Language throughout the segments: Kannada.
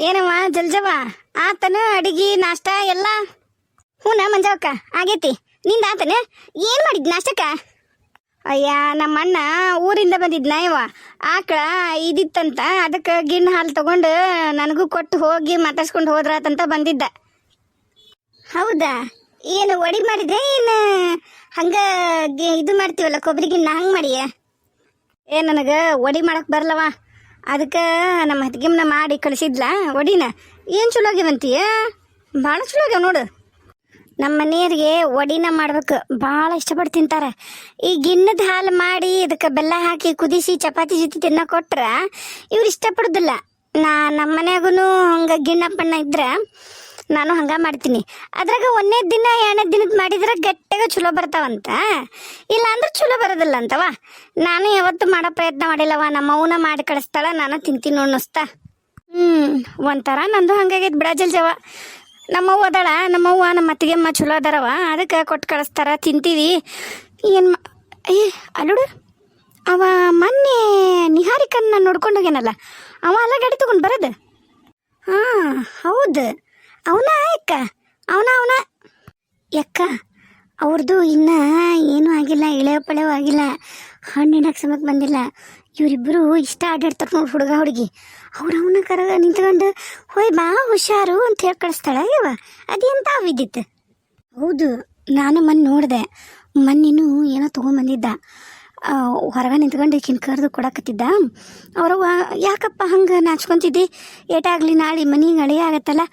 ಏನವ್ವ ಜಲ್ಜವ ಆತನ ಅಡಿಗೆ, ನಾಷ್ಟ, ಎಲ್ಲ? ಹ್ಞೂನ ಮಂಜವಕ್ಕ, ಆಗೈತಿ. ನಿಂದ ಆತನ? ಏನು ಮಾಡಿದ್ ನಾಷ್ಟಕ್ಕ? ಅಯ್ಯ ನಮ್ಮ ಅಣ್ಣ ಊರಿಂದ ಬಂದಿದ್ನ ಇವ. ಆಕಳ ಇದಿತ್ತಂತ ಅದಕ್ಕೆ ಗಿಣ್ಣು ಹಾಲು ತಗೊಂಡು ನನಗೂ ಕೊಟ್ಟು ಹೋಗಿ ಮಾತಾಡ್ಸ್ಕೊಂಡು ಹೋದ್ರಾತಂತ ಬಂದಿದ್ದ. ಹೌದಾ? ಏನು ಒಡಿ ಮಾಡಿದ್ರೆ ಏನು? ಹಂಗ ಇದು ಮಾಡ್ತೀವಲ್ಲ ಕೊಬ್ಬರಿ ಗಿಣ್ಣ, ಹಂಗೆ ಮಾಡಿಯ? ಏ, ನನಗೆ ಒಡಿ ಮಾಡಕ್ ಬರಲ್ಲವ ಅದಕ್ಕೆ ನಮ್ಮ ಹತ್ತಿಗೆಮ್ನ ಮಾಡಿ ಕಳಿಸಿದ್ಲ? ಒಡಿನ, ಏನು ಚಲೋ ಆಗ್ಯವಂತೀಯ? ಭಾಳ ಚಲೋ ಆಗ್ಯಾವ ನೋಡು. ನಮ್ಮ ಮನೆಯವ್ರಿಗೆ ಒಡಿನ ಮಾಡ್ಬೇಕು, ಭಾಳ ಇಷ್ಟಪಟ್ಟು ತಿಂತಾರೆ. ಈ ಗಿಣ್ಣದ ಹಾಲು ಮಾಡಿ ಇದಕ್ಕೆ ಬೆಲ್ಲ ಹಾಕಿ ಕುದಿಸಿ ಚಪಾತಿ ಜೊತೆ ತಿನ್ನ ಕೊಟ್ರೆ ಇವ್ರು ಇಷ್ಟಪಡೋದಿಲ್ಲ. ನಾ ನಮ್ಮ ಮನೆಯಾಗೂ ಹಂಗೆ ಗಿಣ್ಣಪ್ಪಣ್ಣ ಪಣ್ಣ ಇದ್ರೆ ನಾನು ಹಂಗ ಮಾಡ್ತೀನಿ. ಅದ್ರಾಗ ಒಂದನೇ ದಿನ, ಎರಡನೇ ದಿನದ ಮಾಡಿದ್ರೆ ಗಟ್ಟಿಗೆ ಚಲೋ ಬರ್ತಾವಂತ. ಇಲ್ಲ ಅಂದ್ರೆ ಚಲೋ ಬರೋದಿಲ್ಲ ಅಂತವ ನಾನು ಯಾವತ್ತು ಮಾಡೋ ಪ್ರಯತ್ನ ಮಾಡಿಲ್ಲವ. ನಮ್ಮ ಮಾಡಿ ಕಳಿಸ್ತಾಳ, ನಾನು ತಿಂತೀನಿ ಅನ್ನಿಸ್ತಾ ಹ್ಮ್, ಒಂಥರ ನಂದು ಹಂಗಾಗೈತೆ ಬಿಡಾಜಲ್ ಜವ. ನಮ್ಮವ್ವ ಅದಾಳ ನಮ್ಮವ್ವ ನಮ್ಮ ಅತ್ತಿಗೆಮ್ಮ ಚಲೋ ಅದಾರವ. ಅದಕ್ಕೆ ಕೊಟ್ಟು ಕಳಿಸ್ತಾರ, ತಿಂತೀವಿ. ಏನು ಏ ಅಲ್ಲೋಡು ಅವ ಮೊನ್ನೆ ನಿಹಾರಿಕನ್ನ ನೋಡ್ಕೊಂಡು ಹೋಗ್ಯಾನಲ್ಲ. ಅವ ಅಲ್ಲ ಗಾಡಿ ತಗೊಂಡು ಬರೋದು? ಹಾಂ, ಹೌದು. ಅವನ ಅಕ್ಕ ಅವನ ಅವನ. ಯಕ್ಕ ಅವ್ರದ್ದು ಇನ್ನ ಏನೂ ಆಗಿಲ್ಲ ಇಳೆಯೋ ಪಳೆಯೋ ಆಗಿಲ್ಲ ಹಣ್ಣಿಡಕ್ಕೆ ಸಮಕ್ಕೆ ಬಂದಿಲ್ಲ. ಇವರಿಬ್ಬರು ಇಷ್ಟ ಆಡಾಡ್ತಾರೆ ನೋಡಿ ಹುಡುಗ, ಹುಡುಗಿ. ಅವ್ರು ಅವನ ಕರ ನಿಂತ್ಕೊಂಡು, ಹೋಯ್ ಬಾ, ಹುಷಾರು ಅಂತ ಹೇಳಿ ಕಳಿಸ್ತಾಳ ಇವ ಅದೆಂತ ವಿದ್ಯುತ್? ಹೌದು, ನಾನು ಮೊನ್ನೆ ನೋಡಿದೆ. ಮೊನ್ನೆನೂ ಏನೋ ತೊಗೊಂಬಂದಿದ್ದ. ಹೊರಗೆ ನಿಂತ್ಕೊಂಡು ಈಕಿನ ಕರೆದು ಕೊಡಕತ್ತಿದ್ದ. ಅವ್ರವ್ವ, ಯಾಕಪ್ಪ ಹಂಗೆ ನಾಚ್ಕೊಂತಿದ್ದಿ? ಏಟಾಗಲಿ ನಾಳೆ ಮನೆಗೆ ಅಳಿ ಆಗತ್ತಲ್ಲ.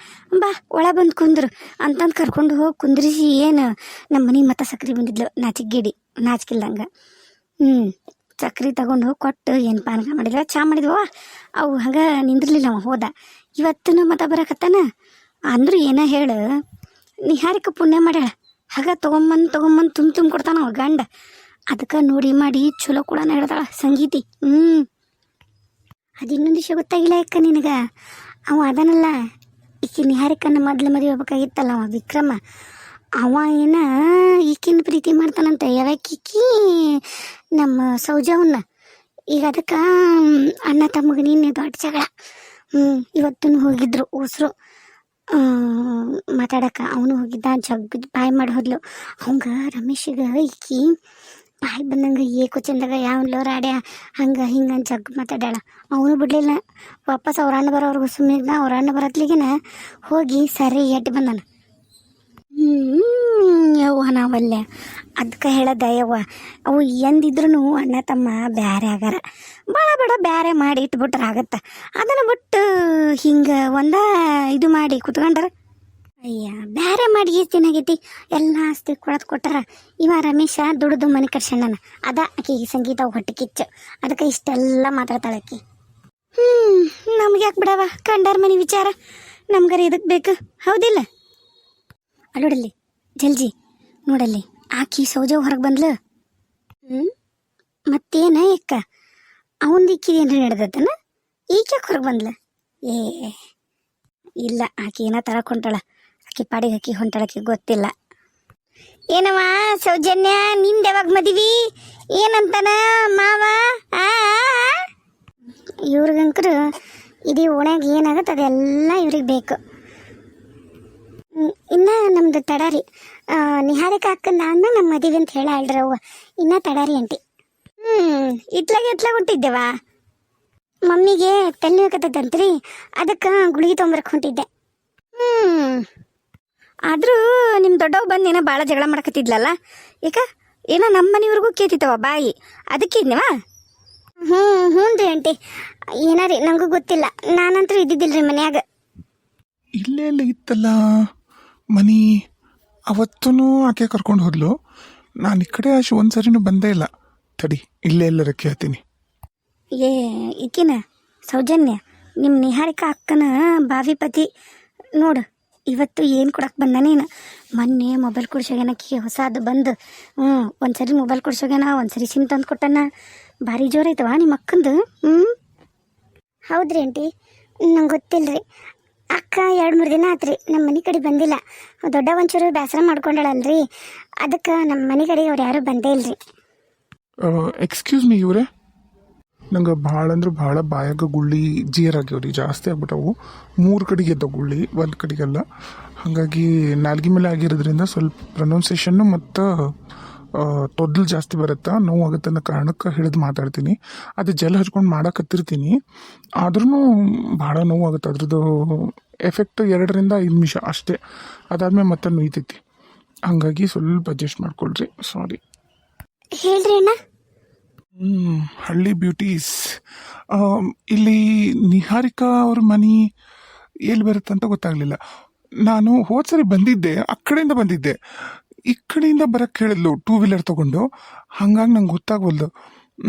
ಬಾ, ಒಳ ಬಂದು ಕುಂದ್ರು. ಅಂತಂದು ಕರ್ಕೊಂಡು ಹೋಗಿ ಕುಂದ್ರಿಸಿ ಏನು ನಮ್ಮ ಮನೆಗೆ ಮತ್ತೆ ಸಕ್ರೆ ಬಂದಿದ್ಲು ನಾಚಿಗಿಡಿ ನಾಚಿಕಿಲ್ದಂಗೆ. ಹ್ಞೂ ಸಕ್ರೆ ತಗೊಂಡು ಹೋಗಿ ಕೊಟ್ಟು ಏನು ಪಾನಕ ಮಾಡಿದ್ವ, ಚಾ ಮಾಡಿದ್ವ. ಅವು ಹಂಗೆ ನಿಂದಿರ್ಲಿಲ್ಲ ಅವ, ಹೋದ. ಇವತ್ತು ಮತ್ತೆ ಬರಕತ್ತಾನ? ಅಂದ್ರು ಏನ ಹೇಳು, ನಿಹಾರಿಕ ಪುಣ್ಯ ಮಾಡ್ಯಾಳ. ಹಾಗ ತೊಗೊಂಬಂದು ತೊಗೊಂಬಂದು ತುಂಬ ತುಂಬ ಕೊಡ್ತಾನ ಅವ ಗಂಡ. ಅದಕ್ಕೆ ನೋಡಿ ಮಾಡಿ ಚಲೋ ಕೂಡ ನಡೆದಾಳ ಸಂಗೀತಿ. ಹ್ಞೂ ಅದು ಇನ್ನೊಂದು ವಿಷಯ ಗೊತ್ತಾಗಿಲ್ಲ ಯಾಕ ನಿನಗೆ? ಅವ ಅದನಲ್ಲ, ಈಕಿ ನಿಹಾರಿಕನ್ನ ಮೊದ್ಲು ಮದುವೆ ಹೋಗ್ಬೇಕಾಗಿತ್ತಲ್ಲ ಅವ ವಿಕ್ರಮ. ಅವ ಏನ ಈಕಿನ ಪ್ರೀತಿ ಮಾಡ್ತಾನಂತ ಯಾವಕ್ಕೀಕಿ ನಮ್ಮ ಸೌಜವನ್ನ. ಈಗ ಅದಕ್ಕೆ ಅಣ್ಣ ತಮ್ಮಗೆ ನಿನ್ನೆ ದೊಡ್ಡ ಜಗಳ. ಹ್ಞೂ ಇವತ್ತು ಹೋಗಿದ್ರು ಉಸ್ರು ಮಾತಾಡಕ್ಕೆ, ಅವನು ಹೋಗಿದ್ದ ಜಗ್ ಬಾಯ್ ಮಾಡಿ ಹೋದ್ಲು. ಅವಂಗ ರಮೇಶಿಗೆ ಈಕಿ ಬಾಯಿ ಬಂದಂಗೆ ಏಕು ಚಂದಾಗ ಯಾವ ರಾಡ್ಯ ಹಂಗೆ, ಹಿಂಗೆ ಅಂತ ಜಗ್ ಮಾತಾಡ್ಯಾಳ. ಅವನು ಬಿಡಲಿಲ್ಲ. ವಾಪಸ್ ಅವ್ರ ಅಣ್ಣ ಬರೋವ್ರಿಗೂ ಸುಮ್ಮನೆ ಅವ್ರ ಅಣ್ಣ ಬರತ್ಲಿಗಿನ ಹೋಗಿ ಸರಿ ಎಟ್ಟು ಬಂದಾನ. ಯವ್ವ ನಾವಲ್ಲೇ ಅದಕ್ಕೆ ಹೇಳದ ಯವ್ವ, ಅವು ಎಂದಿದ್ರು ಅಣ್ಣ ತಮ್ಮ ಬ್ಯಾರೆ ಆಗಾರ ಭಾಳ ಬೇಡ, ಬ್ಯಾರೆ ಮಾಡಿ ಇಟ್ಬಿಟ್ರೆ ಆಗತ್ತೆ. ಅದನ್ನು ಬಿಟ್ಟು ಹಿಂಗೆ ಒಂದ ಇದು ಮಾಡಿ ಕುತ್ಕೊಂಡ್ರ. ಅಯ್ಯ, ಬ್ಯಾರೆ ಮಾಡಿ ಎಷ್ಟು ಚೆನ್ನಾಗೈತಿ ಎಲ್ಲ ಆಸ್ತಿ ಕೊಡದ್ ಕೊಟ್ಟಾರ. ಇವ ರಮೇಶ ದುಡ್ದು ಮನೆ ಕರ್ಸಣ್ಣ ಅದ ಆಕಿಗೆ ಸಂಗೀತ ಹೊಟ್ಟೆ ಕಿಚ್ಚು. ಅದಕ್ಕೆ ಇಷ್ಟೆಲ್ಲ ಮಾತಾಡ್ತಾಳೆ ಆಕಿ. ಹ್ಞೂ ನಮ್ಗೆ ಯಾಕೆ ಬಿಡವ? ಕಂಡಾರ ಮನೆ ವಿಚಾರ. ನಮ್ಗಾರ ಇದಕ್ಕೆ ಬೇಕು. ಹೌದಿಲ್ಲ? ಅಲ್ಲೋಡಲ್ಲಿ ಜಲ್ಜಿ, ನೋಡಲ್ಲಿ. ಆಕಿ ಸೌಜ ಹೊರಗೆ ಬಂದ್ಲು. ಹ್ಞೂ ಮತ್ತೇನ ಅಕ್ಕ ಅವನ್ ದಿಕ್ಕಿದೇನು ನಡೆದತ್ತನ ಈಕೆ ಹೊರಗೆ ಬಂದ್ಲ? ಏ, ಇಲ್ಲ, ಆಕಿ ಏನ ತರಕ್ ಆಕಿ ಪಾಡಿಗೆ ಆಕಿ ಹೊಂಟಾಳಕ್ಕೆ ಗೊತ್ತಿಲ್ಲ. ಏನವ ಸೌಜನ್ಯ ನಿಂದ ಯಾವಾಗ ಮದಿವಿ? ಏನಂತಾನ ಮಾವ? ಇವ್ರಿಗಂಕರು ಇಡೀ ಓಣ್ಯಾಗ ಏನಾಗತ್ತೆ ಅದೆಲ್ಲ ಇವ್ರಿಗೆ ಬೇಕು. ಇನ್ನ ನಮ್ದು ತಡಾರಿ. ನಿಹಾರಿಕಾ ಅಣ್ಣ ನಮ್ಮ ಮದುವೆ ಅಂತ ಹೇಳ ಹೇಳ್ರಿ ಅವ್ವ. ಇನ್ನ ತಡಾರಿ ಅಂಟಿ ಹ್ಮ್, ಇತ್ಲಾಗೆ ಇತ್ಲಾಗ ಹೊಂಟಿದ್ದೆವಾ ಮಮ್ಮಿಗೆ ತಲೆ ನೋಕತ್ತಂತ್ರಿ ಅದಕ್ಕೆ ಗುಳಿಗೆ ತೊಗೊಂಬರಕ್ಕೆ ಹೊಂಟಿದ್ದೆ. ಹ್ಮ್. ಆದ್ರೂ ನಿಮ್ಮ ದೊಡ್ಡವ್ ಬಂದು ಏನೋ ಭಾಳ ಜಗಳ ಮಾಡಕತ್ತಿದ್ಲಲ್ಲ? ಈಗ ಏನೋ ನಮ್ಮ ಮನೆಯವ್ರಿಗೂ ಕೇತಿತ್ತವ ಬಾಯಿ? ಅದಕ್ಕೆ ಇದ್ನವ? ಹ್ಞೂ ಹ್ಞೂ ರೀ ಆಂಟಿ. ಏನಾರಿ ನಂಗೂ ಗೊತ್ತಿಲ್ಲ. ನಾನಂತೂ ಇದ್ದಿದ್ದಿಲ್ರಿ ಮನ್ಯಾಗ. ಇಲ್ಲೇ ಎಲ್ಲ ಇತ್ತಲ್ಲ? ಮನಿ ಅವತ್ತೂ ಆಕೆ ಕರ್ಕೊಂಡು ಹೋದ್ಲು. ನಾನು ಈ ಕಡೆ ಅಷ್ಟು ಒಂದು ಸರಿನೂ ಬಂದೇ ಇಲ್ಲ. ತಡಿ ಇಲ್ಲೇ ಎಲ್ಲರ ಕೇಳ್ತೀನಿ ಏ ಈಕಿನ ಸೌಜನ್ಯ ನಿಮ್ಮ ನಿಹಾರಿಕಾ ಅಕ್ಕನ ಬಾವಿಪತಿ. ನೋಡು ಇವತ್ತು ಏನು ಕೊಡಕ್ಕೆ ಬಂದ ನೀನು? ಮೊನ್ನೆ ಮೊಬೈಲ್ ಕೊಡ್ಸೋಗ್ಯಾನಕ್ಕಿ ಹೊಸದು ಬಂದು. ಹ್ಞೂ ಒಂದ್ಸರಿ ಮೊಬೈಲ್ ಕೊಡ್ಸೋಗ್ಯಾನ ಒಂದ್ಸರಿ ಸಿಮ್ ತಂದು ಕೊಟ್ಟನ. ಭಾರಿ ಜೋರೈತವ ನಿಮ್ಮ ಅಕ್ಕಂದು? ಹ್ಞೂ ಹೌದ್ರಿ ಆಂಟಿ, ನಂಗೆ ಗೊತ್ತಿಲ್ಲ ರೀ ಅಕ್ಕ ಎರಡು ಮೂರು ದಿನ ಆತ್ರಿ ನಮ್ಮ ಮನೆ ಕಡೆ ಬಂದಿಲ್ಲ. ದೊಡ್ಡ ಒಂಚೂರು ಬೇಸರ ಮಾಡ್ಕೊಂಡಳಲ್ರಿ. ಅದಕ್ಕೆ ನಮ್ಮ ಮನೆ ಕಡೆ ಅವ್ರು ಯಾರೂ ಬಂದೇ ಇಲ್ರಿ. ಎಕ್ಸ್ಕ್ಯೂಸ್ ಮೀ ಇವರೇ. ನಂಗೆ ಭಾಳ ಅಂದ್ರೆ ಭಾಳ ಬಾಯಾಗ ಗುಳ್ಳಿ ರೀ ಜಾಸ್ತಿ ಆಗ್ಬಿಟ್ಟವು. ಮೂರು ಕಡೆಗೆ ಎದ್ದವು ಗುಳ್ಳಿ, ಒಂದು ಕಡೆಗೆಲ್ಲ. ಹಾಗಾಗಿ ನಾಲ್ಗೆ ಮೇಲೆ ಆಗಿರೋದ್ರಿಂದ ಸ್ವಲ್ಪ ಪ್ರೊನೌನ್ಸೇಷನ್ನು ಮತ್ತು ತೊದ್ಲು ಜಾಸ್ತಿ ಬರುತ್ತಾ, ನೋವು ಆಗುತ್ತೆ ಅನ್ನೋ ಕಾರಣಕ್ಕೆ ಹಿಡಿದು ಮಾತಾಡ್ತೀನಿ. ಅದು ಜೆಲ್ ಹಚ್ಕೊಂಡು ಮಾಡಕತ್ತಿರ್ತೀನಿ ಆದ್ರೂ ಭಾಳ ನೋವು ಆಗುತ್ತೆ. ಅದ್ರದ್ದು ಎಫೆಕ್ಟ್ ಎರಡರಿಂದ ಐದು ನಿಮಿಷ ಅಷ್ಟೇ. ಅದಾದ್ಮೇಲೆ ಮತ್ತೆ ನೋಯ್ತೈತಿ. ಹಂಗಾಗಿ ಸ್ವಲ್ಪ ಅಡ್ಜಸ್ಟ್ ಮಾಡ್ಕೊಳ್ರಿ. ಸಾರಿ ಹೇಳ್ರಿ ಅಣ್ಣ. ಹಳ್ಳಿ ಬ್ಯೂಟೀಸ್ ಇಲ್ಲಿ ನಿಹಾರಿಕಾ ಅವ್ರ ಮನೆ ಎಲ್ಲಿ ಬರುತ್ತೆ ಅಂತ ಗೊತ್ತಾಗ್ಲಿಲ್ಲ. ನಾನು ಹೋದ್ ಸರಿ ಬಂದಿದ್ದೆ ಆ ಕಡೆಯಿಂದ ಬಂದಿದ್ದೆ. ಈ ಕಡೆಯಿಂದ ಬರಕ್ಕೆ ಹೇಳಿದ್ಲು ಟೂ ವೀಲರ್ ತಗೊಂಡು. ಹಂಗಾಗಿ ನಂಗೆ ಗೊತ್ತಾಗ್ವಲ್ದು.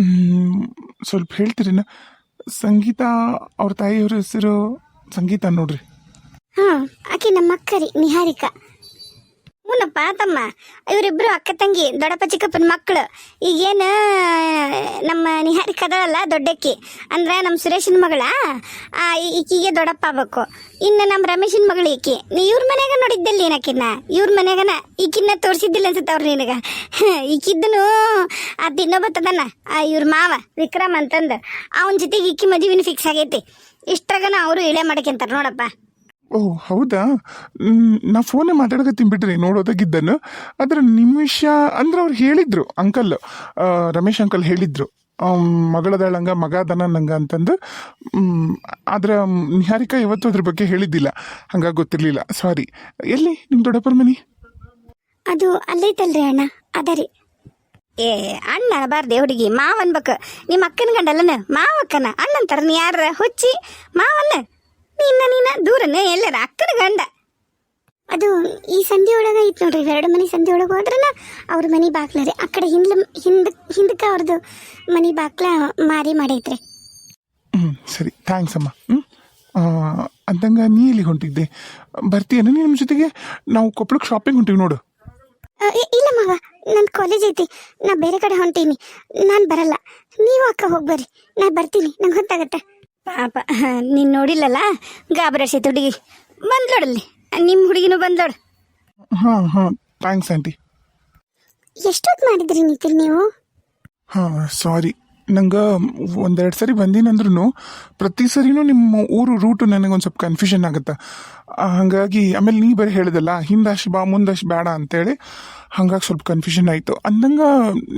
ಮ್, ಸ್ವಲ್ಪ ಹೇಳ್ತೀರಿನ ಸಂಗೀತ ಅವ್ರ ತಾಯಿಯವ್ರ ಹೆಸರು ಸಂಗೀತ ನೋಡ್ರಿ. ಹಾ ಆಕೆ ನಮ್ಮ ಅಕ್ಕರಿ ನಿಹಾರಿಕಾ. ಹ್ಞೂನಪ್ಪ ತಮ್ಮ ಇವರಿಬ್ರು ಅಕ್ಕ ತಂಗಿ, ದೊಡ್ಡಪ್ಪ, ಚಿಕ್ಕಪ್ಪನ ಮಕ್ಕಳು ಈಗೇನ, ನಮ್ಮ ನಿಹಾರಿ ಅದಳಲ್ಲ ದೊಡ್ಡಕ್ಕಿ. ಅಂದ್ರೆ ನಮ್ಮ ಸುರೇಶನ ಮಗಳ? ಈಕಿಗೆ ದೊಡ್ಡಪ್ಪ ಆಗ್ಬೇಕು. ಇನ್ನು ನಮ್ಮ ರಮೇಶನ ಮಗಳು ಈಕಿ. ನೀ ಇವ್ರ ಮನ್ಯಾಗ ನೋಡಿದ್ದಲ್ಲಿ ಏನಕ್ಕಿನ್ನ ಇವ್ರ ಮನೆಗನ ಈಕಿನ್ನ ತೋರಿಸಿದ್ದಿಲ್ಲ ಅನ್ಸುತ್ತೆ ಅವ್ರು ನಿನಗ. ಈಕಿದ್ದನು ಅದು ಆ ಇವ್ರ ಮಾವ ವಿಕ್ರಮ್ ಅಂತಂದು. ಅವನ ಜೊತೆಗೆ ಈಕಿ ಮದುವಿನ ಫಿಕ್ಸ್ ಆಗೈತಿ. ಇಷ್ಟ್ರಾಗನ ಅವರು ಇಳೆ ಮಾಡ್ಕೊಂತಾರೆ ನೋಡಪ್ಪ. ಓ ಹೌದಾ? ನಾ ಫೋನೇ ಮಾತಾಡಕತ್ತೀನಿ ಬಿಡ್ರಿ ನೋಡೋದಾಗಿದ್ದನು ಅದ್ರ ನಿಮಿಷ ಅಂದ್ರೆ ಅವ್ರು ಹೇಳಿದ್ರು ಅಂಕಲ್. ರಮೇಶ್ ಅಂಕಲ್ ಹೇಳಿದ್ರು. ಮಗಳದಳಂಗ ಮಗ ಅದನ ನಂಗ ಅಂತಂದು. ಆದ್ರೆ ನಿಹಾರಿಕಾ ಇವತ್ತು ಅದ್ರ ಬಗ್ಗೆ ಹೇಳಿದ್ದಿಲ್ಲ. ಹಂಗಾಗಿ ಗೊತ್ತಿರ್ಲಿಲ್ಲ. ಸಾರಿ ಎಲ್ಲಿ? ನಿಮ್ಮ ದೊಡ್ಡಪ್ಪರ ಮನಿ? ಅದು ಅಲ್ಲೈತಲ್ರಿ ಅಣ್ಣ. ಅದರಿ ಏ ಅಣ್ಣ ಬಾರ್ದೆ ಹುಡುಗಿ ಮಾವ ಅನ್ಬೇಕು ನಿಮ್ಮ ಅಕ್ಕನ ಗಂಡಲ್ಲನ? ಮಾವಕ್ಕನ? ಅಣ್ಣಂತಾರ ನೀ ಯಾರ ಹುಚ್ಚಿ? ಮಾವನ್ನ? ನಿನ್ನ ನಿನ್ನ ದೂರನೇ ಎಲ್ಲರ ಅಕ್ಕನ ಗಂಡ. ಅದು ಈ ಸಂಧಿ ಒಳಗೆ ಐತ್ ನೋಡ್ರಿ ಎರಡು ಮನೆ ಸಂಧಿ ಒಳಗೆ ಹೋದ್ರಲ್ಲ ಅವ್ರ ಮನೆ ಬಾಗ್ಲ ರೀ. ಆ ಕಡೆ ಹಿಂದ್ಲ ಹಿಂದ್ ಹಿಂದಕ್ಕೆ ಅವ್ರದ್ದು ಮನೆ ಬಾಗ್ಲ ಮಾರಿ ಮಾಡೈತ್ರಿ. ಹ್ಞೂ ಸರಿ ಥ್ಯಾಂಕ್ಸ್ ಅಮ್ಮ. ಹ್ಞೂ ಅಂದಂಗ ನೀ ಇಲ್ಲಿ ಹೊಂಟಿದ್ದೆ? ಬರ್ತೀಯನ ನಿಮ್ಮ ಜೊತೆಗೆ? ನಾವು ಕೊಪ್ಪಳಕ್ಕೆ ಶಾಪಿಂಗ್ ಹೊಂಟಿವಿ ನೋಡು. ಅ, ಇ- ಇಲ್ಲ ನನ್ನ ಕಾಲೇಜ್ ಐತಿ ನಾ ಬೇರೆ ಕಡೆ ಹೊಂಟೀನಿ ನಾನು ಬರಲ್ಲ. ನೀವು ಅಕ್ಕ ಹೋಗ್ಬರ್ರಿ ನಾ ಬರ್ತೀನಿ ನಂಗೆ ಗೊತ್ತಾಗತ್ತೆ ಪಾಪ ನೀನು ನೋಡಿಲ್ಲಲ್ಲ? ಗಾಬರಸಿ ಹುಡುಗಿ. ಬಂದ್ಲೋಡಲ್ಲಿ ನಿಮ್ಮ ಹುಡುಗಿನೂ ಬಂದ್ಲೋಡು. ಹಾಂ ಹಾಂ ಥ್ಯಾಂಕ್ಸ್ ಆಂಟಿ ಎಷ್ಟೊತ್ತು ಮಾಡಿದ್ರಿ ನಿತಿನ್ ನೀವು? ಹಾಂ ಸಾರಿ ನಂಗೆ ಒಂದೆರಡು ಸರಿ ಬಂದಿನಂದ್ರೂ ಪ್ರತಿ ಸರಿನೂ ನಿಮ್ಮ ಊರು ರೂಟು ನನಗೊಂದು ಸ್ವಲ್ಪ ಕನ್ಫ್ಯೂಷನ್ ಆಗುತ್ತೆ. ಹಾಗಾಗಿ ಆಮೇಲೆ ನೀ ಬರೀ ಹೇಳಿದಲ್ಲ ಹಿಂದಷ್ಟು ಬಾ ಮುಂದಷ್ಟು ಬೇಡ ಅಂತೇಳಿ ಹಂಗಾಗಿ ಸ್ವಲ್ಪ ಕನ್ಫ್ಯೂಷನ್ ಆಯಿತು. ಅಂದಂಗೆ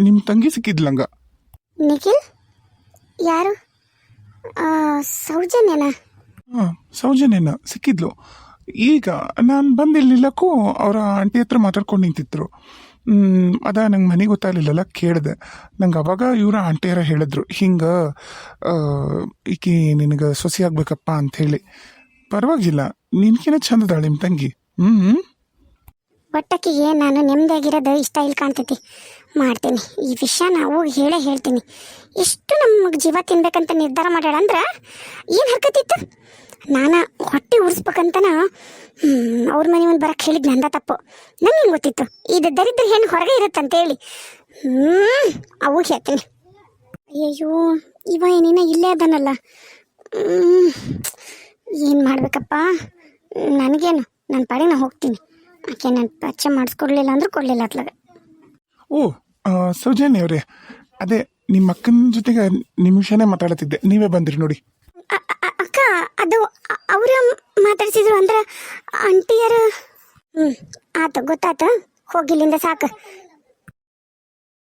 ನಿಮ್ಮ ತಂಗಿ ಸಿಕ್ಕಿದ್ಲಂಗ. ನಿಖಿಲ್? ಯಾರು? ಸೌಜನ್ಯನಾ? ಹಾಂ, ಸೌಜನ್ಯನ ಸಿಕ್ಕಿದ್ಲು. ಈಗ ನಾನು ಬಂದಿರ್ಲಿಲ್ಲಕ್ಕೂ ಅವರ ಆಂಟಿ ಹತ್ರ ಮಾತಾಡ್ಕೊಂಡು ನಿಂತಿದ್ರು. ಅದ ನಂಗೆ ಮನೆ ಗೊತ್ತಾಗಲಿಲ್ಲಲ್ಲ, ಕೇಳಿದೆ. ನಂಗೆ ಅವಾಗ ಇವರ ಆಂಟಿಯರ ಹೇಳಿದ್ರು, ಹಿಂಗೆ ಈಕಿ ನಿನಗೆ ಸೊಸಿ ಆಗ್ಬೇಕಪ್ಪ ಹೇಳಿ. ಪರವಾಗಿಲ್ಲ, ನಿನ್ಕಿನ ಚಂದದಾಳಿಮ್ ತಂಗಿ. ಹ್ಞೂ ಒಟ್ಟಕ್ಕಿಗೆ ನಾನು ನೆಮ್ಮದಿಯಾಗಿರೋದು ಇಷ್ಟ ಇಲ್ಲಿ ಕಾಣ್ತೈತಿ. ಮಾಡ್ತೀನಿ. ಈ ವಿಷಯ ನಾವು ಹೇಳೇ ಹೇಳ್ತೀನಿ. ಎಷ್ಟು ನಮಗೆ ಜೀವ ತಿನ್ಬೇಕಂತ ನಿರ್ಧಾರ ಮಾಡ್ಯಾಳ ಅಂದ್ರೆ ಏನು ಹರ್ಕತಿತ್ತು? ನಾನು ಹೊಟ್ಟೆ ಉರಿಸ್ಬೇಕಂತನ ಅವ್ರ ಮನೆ ಒಂದು ಬರಕ್ಕೆ ಹೇಳಿದ್ ನಂದ ತಪ್ಪು. ನನಗೆ ಗೊತ್ತಿತ್ತು? ಇದು ದರಿದ್ರ ಹೆಣ್ಣು ಹೊರಗೆ ಇರುತ್ತಂತೇಳಿ ಹ್ಞೂ ಅವು ಹೇಳ್ತೀನಿ. ಅಯ್ಯೋ ಇವ ಏನೇನ ಇಲ್ಲೇ ಅದನಲ್ಲ. ಏನು ಮಾಡ್ಬೇಕಪ್ಪ? ನನಗೇನು ನನ್ನ ಪಾಡಿಗೆ ನಾನು ಹೋಗ್ತೀನಿ. ಆಕೆ ನಾನು ಪರಿಚಯ ಮಾಡಿಸ್ಕೊಡ್ಲಿಲ್ಲ ಅಂದ್ರೆ ಕೊಡಲಿಲ್ಲ ಅತ್ಲಾಗ. ಓ ಸೌಜನ್ಯ ಅವರೇ ಅದೇ ನಿಮ್ಮ ಅಕ್ಕನ ಜೊತೆಗೆ ನಿಮಿಷನೇ ಮಾತಾಡತ್ತಿದ್ದೆ ನೀವೇ ಬಂದ್ರಿ ನೋಡಿ. ಅ- ಅ- ಅಕ್ಕ ಅದು ಅವರ ಮಾತಾಡ್ಸಿದ್ರು ಅಂದ್ರೆ ಆಂಟಿಯರು? ಹ್ಞೂ ಆತು ಗೊತ್ತಾತು. ಹೋಗಿಲ್ಲಿಂದ ಸಾಕು.